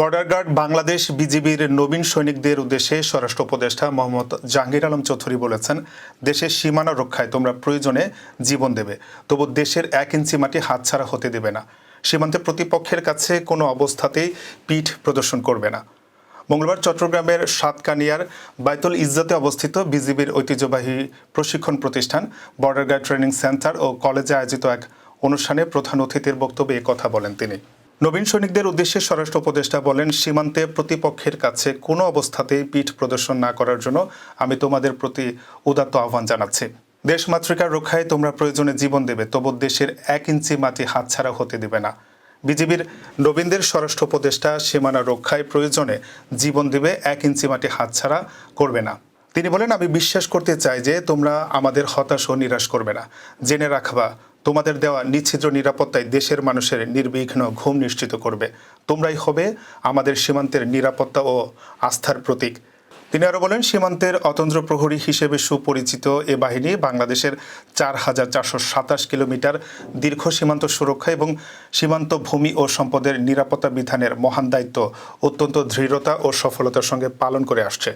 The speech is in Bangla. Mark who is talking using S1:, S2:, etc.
S1: বর্ডার গার্ড বাংলাদেশ বিজিবির নবীন সৈনিকদের উদ্দেশ্যে স্বরাষ্ট্র উপদেষ্টা মোহাম্মদ জাহাঙ্গীর আলম চৌধুরী বলেছেন, দেশের সীমানা রক্ষায় তোমরা প্রয়োজনে জীবন দেবে, তবু দেশের এক ইঞ্চি মাটি হাতছাড়া হতে দেবে না। সীমান্তে প্রতিপক্ষের কাছে কোনো অবস্থাতেই পিঠ প্রদর্শন করবে না। মঙ্গলবার চট্টগ্রামের সাতকানিয়ার বাইতুল ইজ্জতে অবস্থিত বিজিবির ঐতিহ্যবাহী প্রশিক্ষণ প্রতিষ্ঠান বর্ডার গার্ড ট্রেনিং সেন্টার ও কলেজে আয়োজিত এক অনুষ্ঠানে প্রধান অতিথির বক্তব্যে কথা বলেন তিনি। নবীন সৈনিকদের উদ্দেশ্যে স্বরাষ্ট্র উপদেষ্টা বলেন, সীমান্তে প্রতিপক্ষের কাছে কোনো অবস্থাতেই পিঠ প্রদর্শন না করার জন্য আমি তোমাদের প্রতি উদাত্ত আহ্বান জানাচ্ছি। দেশ মাতৃকার রক্ষায় তোমরা প্রয়োজনে জীবন দেবে, তবু দেশের এক ইঞ্চি মাটি হাতছাড়া হতে দেবে না। বিজিবির নবীনদের স্বরাষ্ট্র উপদেষ্টা সীমানা রক্ষায় প্রয়োজনে জীবন দেবে, এক ইঞ্চি মাটি হাতছাড়া করবে না। তিনি বলেন, আমি বিশ্বাস করতে চাই যে তোমরা আমাদের হতাশ ও নিরাশ করবে না। জেনে রাখবা, তোমাদের দেওয়া নিচ্ছিদ্র নিরাপত্তায় দেশের মানুষের নির্বিঘ্ন ঘুম নিশ্চিত করবে। তোমরাই হবে আমাদের সীমান্তের নিরাপত্তা ও আস্থার প্রতীক। তিনি আরও বলেন, সীমান্তের অতন্ত্র প্রহরী হিসেবে সুপরিচিত এ বাহিনী বাংলাদেশের চার হাজার চারশো সাতাশ কিলোমিটার দীর্ঘ সীমান্ত সুরক্ষা এবং সীমান্ত ভূমি ও সম্পদের নিরাপত্তা বিধানের মহান দায়িত্ব অত্যন্ত দৃঢ়তা ও সফলতার সঙ্গে পালন করে আসছে।